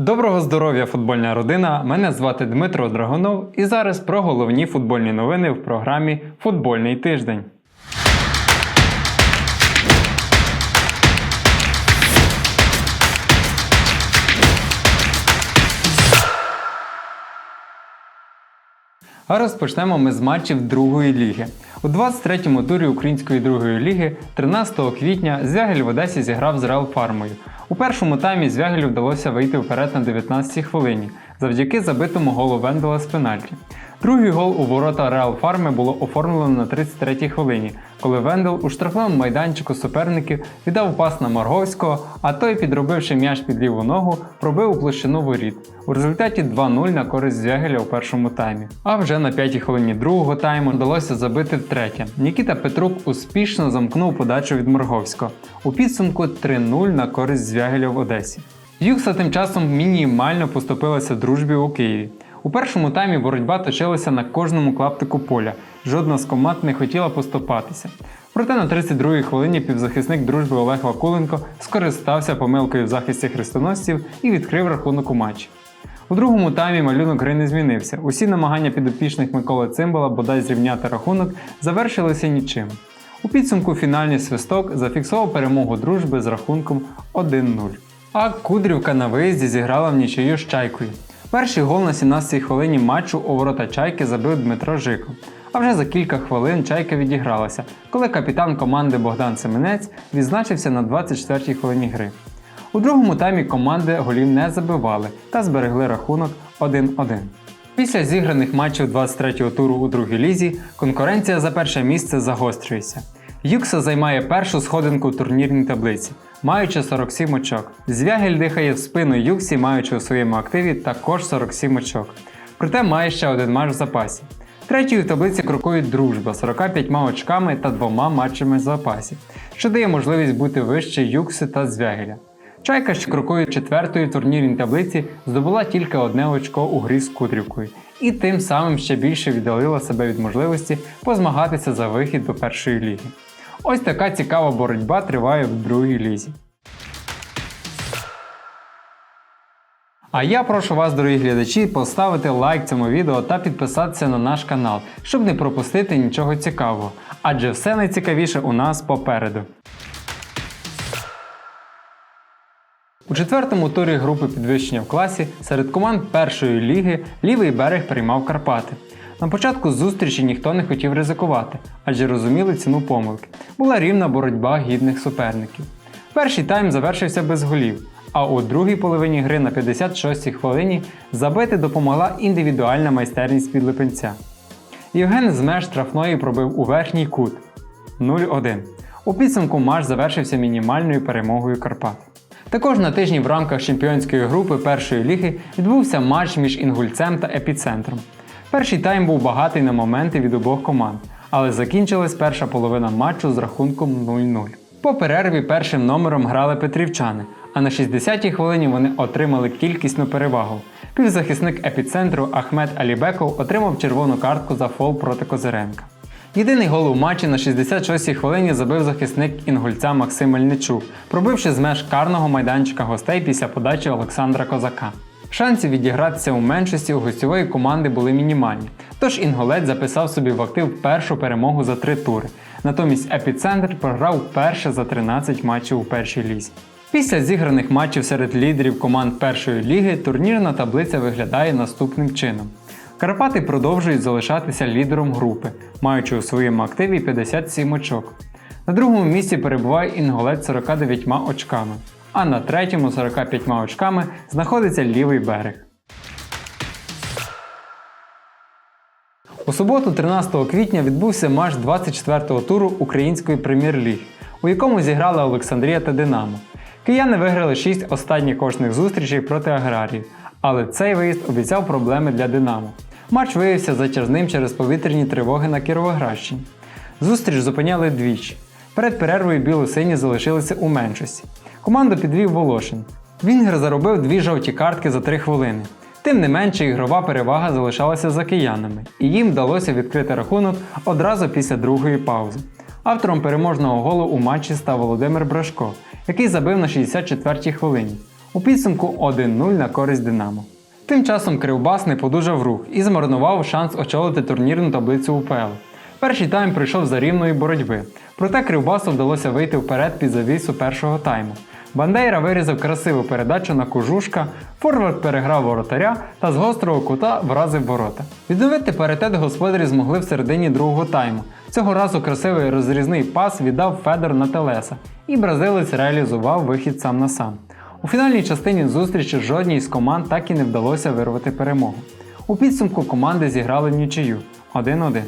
Доброго здоров'я, футбольна родина! Мене звати Дмитро Драгонов і зараз про головні футбольні новини в програмі Футбольний тиждень. А розпочнемо ми з матчів другої ліги. У 23-му турі української другої ліги 13 квітня Звягель в Одесі зіграв з Реал Фармою. У першому таймі Звягелю вдалося вийти вперед на 19-й хвилині завдяки забитому голу Вендела з пенальті. Другий гол у ворота Реал Фарми було оформлено на 33-й хвилині, коли Вендел у штрафному майданчику суперників віддав пас на Марговського, а той, підробивши м'яч під ліву ногу, пробив у площину воріт. У результаті 2-0 на користь Звягеля у першому таймі. А вже на п'ятій хвилині другого тайму вдалося забити втретє. Нікіта Петрук успішно замкнув подачу від Морговського. У підсумку 3-0 на користь Звягеля в Одесі. Юкса тим часом мінімально поступилася дружбі у Києві. У першому таймі боротьба точилася на кожному клаптику поля. Жодна з команд не хотіла поступатися. Проте на 32-й хвилині півзахисник дружби Олег Вакуленко скористався помилкою в захисті хрестоносців і відкрив рахунок у матчі. У другому таймі малюнок гри не змінився. Усі намагання підопічних Миколи Цимбала бодай зрівняти рахунок завершилися нічим. У підсумку фінальний свисток зафіксував перемогу дружби з рахунком 1-0. А Кудрівка на виїзді зіграла в нічию з чайкою. Перший гол на 17-й хвилині матчу у ворота чайки забив Дмитро Жиков. А вже за кілька хвилин чайка відігралася, коли капітан команди Богдан Семенець відзначився на 24-й хвилині гри. У другому таймі команди голів не забивали та зберегли рахунок 1-1. Після зіграних матчів 23-го туру у другій лізі конкуренція за перше місце загострюється. Юкса займає першу сходинку у турнірній таблиці, маючи 47 очок. Звягель дихає в спину Юксі, маючи у своєму активі також 47 очок. Проте має ще один матч в запасі. Третьою в таблиці крокують дружба 45 очками та двома матчами в запасі, що дає можливість бути вище Юкси та Звягеля. Чайка, що крокує четвертої в турнірній таблиці, здобула тільки одне очко у грі з Кудрівкою, і тим самим ще більше віддалила себе від можливості позмагатися за вихід до першої ліги. Ось така цікава боротьба триває в другій лізі. А я прошу вас, дорогі глядачі, поставити лайк цьому відео та підписатися на наш канал, щоб не пропустити нічого цікавого, адже все найцікавіше у нас попереду. У четвертому турі групи підвищення в класі серед команд першої ліги лівий берег приймав Карпати. На початку зустрічі ніхто не хотів ризикувати, адже розуміли ціну помилки. Була рівна боротьба гідних суперників. Перший тайм завершився без голів, а у другій половині гри на 56-й хвилині забити допомогла індивідуальна майстерність підлипенця. Євген з меж штрафної пробив у верхній кут 0-1. У підсумку матч завершився мінімальною перемогою Карпат. Також на тижні в рамках чемпіонської групи першої ліги відбувся матч між Інгульцем та Епіцентром. Перший тайм був багатий на моменти від обох команд, але закінчилась перша половина матчу з рахунком 0-0. По перерві першим номером грали петрівчани, а на 60-й хвилині вони отримали кількісну перевагу. Півзахисник епіцентру Ахмед Алібеков отримав червону картку за фол проти Козиренка. Єдиний гол у матчі на 66-й хвилині забив захисник інгульця Максим Мельничук, пробивши з меж карного майданчика гостей після подачі Олександра Козака. Шанси відігратися у меншості у гостьової команди були мінімальні, тож інголець записав собі в актив першу перемогу за три тури. Натомість епіцентр програв перше за 13 матчів у першій лізі. Після зіграних матчів серед лідерів команд першої ліги турнірна таблиця виглядає наступним чином. Карпати продовжують залишатися лідером групи, маючи у своєму активі 57 очок. На другому місці перебуває інголець 49 очками, а на третьому 45 очками знаходиться лівий берег. У суботу, 13 квітня, відбувся матч 24-го туру Української прем'єр-ліги, у якому зіграли Олександрія та Динамо. Кияни виграли 6 останніх кожних зустрічей проти аграрії, але цей виїзд обіцяв проблеми для Динамо. Матч виявився затяжним через повітряні тривоги на Кіровоградщині. Зустріч зупиняли двічі. Перед перервою біло-сині залишилися у меншості. Команду підвів Волошин. Вінгер заробив дві жовті картки за три хвилини. Тим не менше, ігрова перевага залишалася за киянами, і їм вдалося відкрити рахунок одразу після другої паузи. Автором переможного голу у матчі став Володимир Брашко, який забив на 64-й хвилині. У підсумку 1-0 на користь Динамо. Тим часом Кривбас не подужав рух і змарнував шанс очолити турнірну таблицю УПЛ. Перший тайм прийшов за рівної боротьби, проте Кривбасу вдалося вийти вперед під завісу першого тайму. Бандейра вирізав красиву передачу на кожушка, форвард переграв воротаря та з гострого кута вразив ворота. Відновити паритет господарі змогли в середині другого тайму. Цього разу красивий розрізний пас віддав Федор на Телеса, і бразилець реалізував вихід сам на сам. У фінальній частині зустрічі жодній з команд так і не вдалося вирвати перемогу. У підсумку команди зіграли нічию 1-1.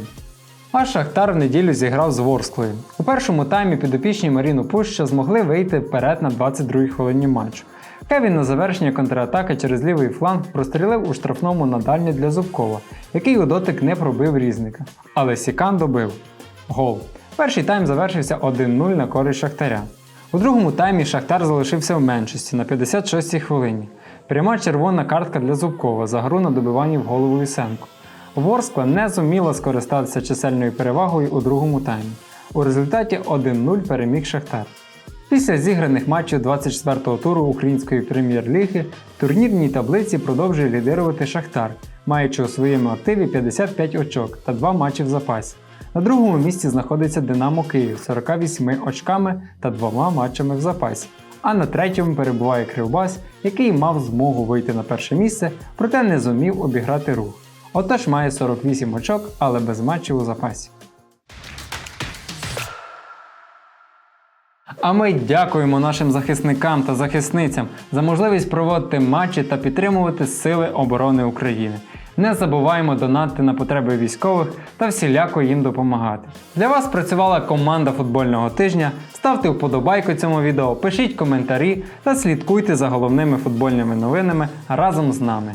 А Шахтар в неділю зіграв з Ворсклою. У першому таймі підопічні Маріну Пуща змогли вийти вперед на 22-й хвилині матчу. Кевін на завершення контратаки через лівий фланг прострілив у штрафному на дальню для Зубкова, який у дотик не пробив різника. Але Сікан добив. Гол. Перший тайм завершився 1-0 на користь Шахтаря. У другому таймі Шахтар залишився в меншості на 56-й хвилині. Пряма червона картка для Зубкова за гру на добиванні в голову Лісенко. Ворскла не зуміла скористатися чисельною перевагою у другому таймі. У результаті 1-0 переміг Шахтар. Після зіграних матчів 24-го туру Української прем'єр-ліги в турнірній таблиці продовжує лідирувати Шахтар, маючи у своєму активі 55 очок та 2 матчі в запасі. На другому місці знаходиться Динамо Київ з 48 очками та двома матчами в запасі. А на третьому перебуває Кривбас, який мав змогу вийти на перше місце, проте не зумів обіграти рух. Отож має 48 очок, але без матчів у запасі. А ми дякуємо нашим захисникам та захисницям за можливість проводити матчі та підтримувати Сили оборони України. Не забуваємо донати на потреби військових та всіляко їм допомагати. Для вас працювала команда футбольного тижня. Ставте вподобайку цьому відео, пишіть коментарі та слідкуйте за головними футбольними новинами разом з нами.